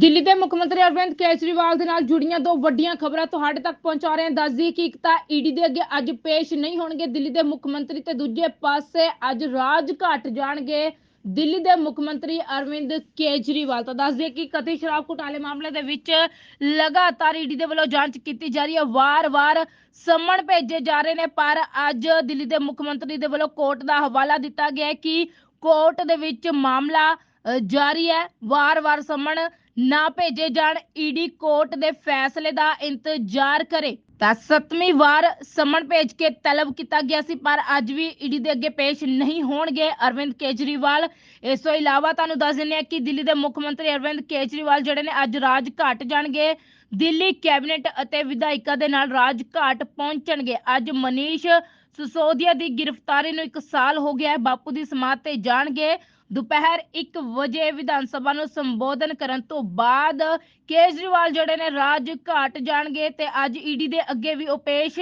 ਦਿੱਲੀ ਦੇ ਮੁੱਖ ਮੰਤਰੀ ਅਰਵਿੰਦ ਕੇਜਰੀਵਾਲ ਦੇ ਨਾਲ ਜੁੜੀਆਂ ਦੋ ਵੱਡੀਆਂ ਖਬਰਾਂ ਤੁਹਾਡੇ ਤੱਕ ਪਹੁੰਚਾ ਰਹੇ ਹਾਂ। ਦੱਸਦੀ ਕਿ ਇੱਕ ਤਾਂ ਈਡੀ ਦੇ ਅੱਗੇ ਅੱਜ ਪੇਸ਼ ਨਹੀਂ ਹੋਣਗੇ। ਦਿੱਲੀ ਦੇ ਮੁੱਖ ਮੰਤਰੀ ਤੇ ਦੂਜੇ ਪਾਸੇ ਅੱਜ ਰਾਜ ਘਾਟ ਜਾਣਗੇ ਦਿੱਲੀ ਦੇ ਮੁੱਖ ਮੰਤਰੀ ਅਰਵਿੰਦ ਕੇਜਰੀਵਾਲ ਤਾਂ। ਦੱਸਦੀ ਕਿ ਕਥਿਤ ਸ਼ਰਾਬ ਘੁਟਾਲੇ ਮਾਮਲੇ ਦੇ ਵਿੱਚ ਲਗਾਤਾਰ ਈਡੀ ਦੇ ਵੱਲੋਂ ਜਾਂਚ ਕੀਤੀ ਜਾ ਰਹੀ ਹੈ। ਵਾਰ-ਵਾਰ ਸੰਮਣ ਭੇਜੇ ਜਾ ਰਹੇ ਨੇ, ਪਰ ਅੱਜ ਦਿੱਲੀ ਦੇ ਮੁੱਖ ਮੰਤਰੀ ਦੇ ਵੱਲੋਂ ਕੋਰਟ ਦਾ ਹਵਾਲਾ ਦਿੱਤਾ ਗਿਆ ਹੈ ਕਿ ਕੋਰਟ ਦੇ ਵਿੱਚ ਮਾਮਲਾ ਜਾਰੀ ਹੈ। ਵਾਰ-ਵਾਰ ਸੰਮਣ ਨਾ ਭੇਜੇ ਜਾਣ, ਈਡੀ ਕੋਰਟ ਦੇ ਫੈਸਲੇ ਦਾ ਇੰਤਜ਼ਾਰ ਕਰੇ। ਤਾਂ ਸੱਤਵੀਂ ਵਾਰ ਸਮਨ ਭੇਜ ਕੇ ਤਲਬ ਕੀਤਾ ਗਿਆ ਸੀ, ਪਰ ਅੱਜ ਵੀ ਈਡੀ ਦੇ ਅੱਗੇ ਪੇਸ਼ ਨਹੀਂ ਹੋਣਗੇ ਅਰਵਿੰਦ ਕੇਜਰੀਵਾਲ। ਇਸ ਤੋਂ ਇਲਾਵਾ ਤੁਹਾਨੂੰ ਦੱਸ ਦਿੰਦੇ ਆ ਕਿ ਦਿੱਲੀ ਦੇ ਮੁੱਖ ਮੰਤਰੀ ਅਰਵਿੰਦ ਕੇਜਰੀਵਾਲ ਜਿਹੜੇ ਨੇ ਅੱਜ ਰਾਜ ਘਾਟ ਜਾਣਗੇ। ਦਿੱਲੀ ਕੈਬਨਿਟ ਅਤੇ ਵਿਧਾਇਕਾਂ ਦੇ ਨਾਲ ਰਾਜ ਘਾਟ ਪਹੁੰਚਣਗੇ। ਅੱਜ ਮਨੀਸ਼ ਸਸੋਦੀਆ ਦੀ ਗ੍ਰਿਫਤਾਰੀ ਨੂੰ 1 ਸਾਲ ਹੋ ਗਿਆ ਹੈ। ਬਾਪੂ ਦੀ ਸਮਾਧ ਤੇ ਜਾਣਗੇ। ਦੁਪਹਿਰ 1 ਵਜੇ ਵਿਧਾਨ ਸਭਾ ਨੂੰ ਸੰਬੋਧਨ ਕਰਨ ਤੋਂ ਬਾਅਦ ਕੇਜਰੀਵਾਲ ਜਿਹੜੇ ਨੇ ਰਾਜ ਘਾਟ ਜਾਣਗੇ ਤੇ ਅੱਜ ਈਡੀ ਦੇ ਅੱਗੇ ਵੀ ਉਹ ਪੇਸ਼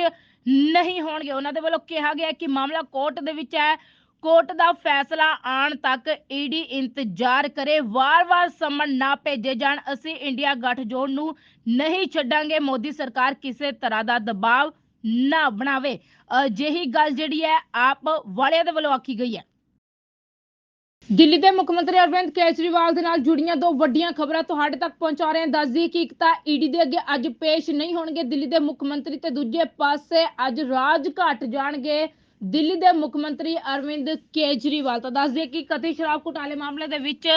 ਨਹੀਂ ਹੋਣਗੇ। ਉਹਨਾਂ ਦੇ ਵੱਲੋਂ ਕਿਹਾ ਗਿਆ ਕਿ ਮਾਮਲਾ ਕੋਰਟ ਦੇ ਵਿੱਚ ਹੈ। ਕੋਰਟ ਦਾ ਫੈਸਲਾ ਆਉਣ ਤੱਕ ਈਡੀ ਇੰਤਜ਼ਾਰ ਕਰੇ। ਵਾਰ-ਵਾਰ ਸਮਨ ਨਾ ਭੇਜੇ ਜਾਣ। ਅਸੀਂ ਇੰਡੀਆ ਗੱਠਜੋੜ ਨੂੰ ਨਹੀਂ ਛੱਡਾਂਗੇ। ਮੋਦੀ ਸਰਕਾਰ ਕਿਸੇ ਤਰ੍ਹਾਂ ਦਾ ਦਬਾਅ ਨਾ ਬਣਾਵੇ। ਅਜਿਹੀ ਗੱਲ ਜਿਹੜੀ ਹੈ, ਆਪ ਵਾਲਿਆਂ ਦੇ ਵੱਲੋਂ ਆਖੀ ਗਈ ਹੈ। ਦਿੱਲੀ ਦੇ ਮੁੱਖ ਮੰਤਰੀ ਅਰਵਿੰਦ ਕੇਜਰੀਵਾਲ ਦੇ ਨਾਲ ਜੁੜੀਆਂ ਦੋ ਵੱਡੀਆਂ ਖਬਰਾਂ ਤੁਹਾਡੇ ਤੱਕ ਪਹੁੰਚਾ ਰਹੇ ਹਾਂ। ਦੱਸਦੀ ਕਿ ਇੱਕ ਤਾਂ ਈਡੀ ਦੇ ਅੱਗੇ ਅੱਜ ਪੇਸ਼ ਨਹੀਂ ਹੋਣਗੇ। ਦਿੱਲੀ ਦੇ ਮੁੱਖ ਮੰਤਰੀ ਤੇ ਦੂਜੇ ਪਾਸੇ ਅੱਜ ਰਾਜ ਘਾਟ ਜਾਣਗੇ। ਦਿੱਲੀ ਦੇ ਮੁੱਖ ਮੰਤਰੀ ਅਰਵਿੰਦ ਕੇਜਰੀਵਾਲ ਤਾਂ ਦੱਸਦੇ ਕਿ ਕਥਿਤ ਸ਼ਰਾਬ ਘੁਟਾਲੇ ਮਾਮਲੇ ਦੇ ਵਿੱਚ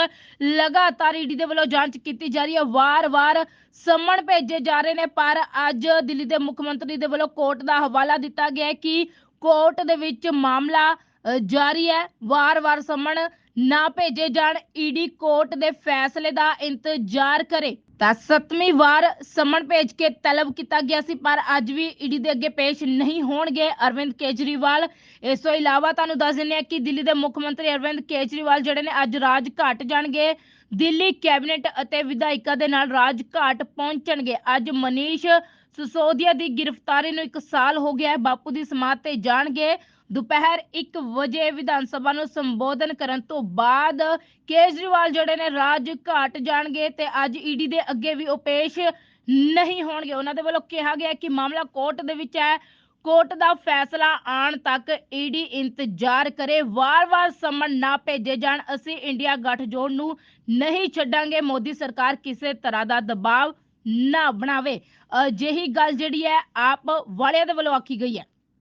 ਲਗਾਤਾਰ ਈਡੀ ਦੇ ਵੱਲੋਂ ਜਾਂਚ ਕੀਤੀ ਜਾ ਰਹੀ ਹੈ। ਵਾਰ-ਵਾਰ ਸਮਣ ਭੇਜੇ ਜਾ ਰਹੇ ਨੇ, ਪਰ ਅੱਜ ਦਿੱਲੀ ਦੇ ਮੁੱਖ ਮੰਤਰੀ ਦੇ ਵੱਲੋਂ ਕੋਰਟ ਦਾ ਹਵਾਲਾ ਦਿੱਤਾ ਗਿਆ ਹੈ ਕਿ ਕੋਰਟ ਦੇ ਵਿੱਚ ਮਾਮਲਾ ਜਾਰੀ ਹੈ। ਵਾਰ-ਵਾਰ ਸਮਣ ਨਾ ਭੇਜੇ ਜਾਣ ਈਡੀ ਕੋਰਟ ਦੇ ਫੈਸਲੇ ਦਾ ਇੰਤਜ਼ਾਰ ਕਰੇ। ਤਾਂ ਸੱਤਵੀਂ ਵਾਰ ਸਮਨ ਭੇਜ ਕੇ ਤਲਬ ਕੀਤਾ ਗਿਆ ਸੀ, ਪਰ ਅੱਜ ਵੀ ਈਡੀ ਦੇ ਅੱਗੇ ਪੇਸ਼ ਨਹੀਂ ਹੋਣਗੇ ਅਰਵਿੰਦ ਕੇਜਰੀਵਾਲ। ਇਸ ਤੋਂ ਇਲਾਵਾ ਤੁਹਾਨੂੰ ਦੱਸ ਦਿੰਦੇ ਹਾਂ ਕਿ ਦਿੱਲੀ ਦੇ ਮੁੱਖ ਮੰਤਰੀ ਅਰਵਿੰਦ ਕੇਜਰੀਵਾਲ ਜਿਹੜੇ ਨੇ ਅੱਜ ਰਾਜ ਘਾਟ ਜਾਣਗੇ। ਦਿੱਲੀ ਕੈਬਨਿਟ ਅਤੇ ਵਿਧਾਇਕਾਂ ਦੇ ਨਾਲ ਰਾਜ ਘਾਟ ਪਹੁੰਚਣਗੇ। ਅੱਜ ਮਨੀਸ਼ ਸਿਸੋਦੀਆ ਦੀ ਗ੍ਰਿਫਤਾਰੀ ਨੂੰ 1 ਸਾਲ ਹੋ ਗਿਆ ਹੈ, ਬਾਪੂ ਦੀ ਸਮਾਧ ਤੇ ਜਾਣਗੇ। ਦੁਪਹਿਰ 1 ਵਜੇ ਵਿਧਾਨ ਸਭਾ ਨੂੰ ਸੰਬੋਧਨ ਕਰਨ ਤੋਂ ਬਾਅਦ ਕੇਜਰੀਵਾਲ ਜਿਹੜੇ ਨੇ ਰਾਜ ਘਾਟ ਜਾਣਗੇ ਤੇ ਅੱਜ ਈਡੀ ਦੇ ਅੱਗੇ ਵੀ ਉਹ ਪੇਸ਼ ਨਹੀਂ ਹੋਣਗੇ। ਉਹਨਾਂ ਦੇ ਵੱਲੋਂ ਕਿਹਾ ਗਿਆ ਕਿ ਮਾਮਲਾ ਕੋਰਟ ਦੇ ਵਿੱਚ ਹੈ। ਕੋਰਟ ਦਾ ਫੈਸਲਾ ਆਉਣ ਤੱਕ ਈਡੀ ਇੰਤਜ਼ਾਰ ਕਰੇ। ਵਾਰ-ਵਾਰ ਸਮਨ ਨਾ ਭੇਜੇ ਜਾਣ। ਅਸੀਂ ਇੰਡੀਆ ਗੱਠਜੋੜ ਨੂੰ ਨਹੀਂ ਛੱਡਾਂਗੇ। ਮੋਦੀ ਸਰਕਾਰ ਕਿਸੇ ਤਰ੍ਹਾਂ ਦਾ ਦਬਾਅ ਨਾ ਬਣਾਵੇ। ਅਜਿਹੀ ਗੱਲ ਜਿਹੜੀ ਹੈ, ਆਪ ਵਾਲਿਆਂ ਦੇ ਵੱਲੋਂ ਆਖੀ ਗਈ ਹੈ।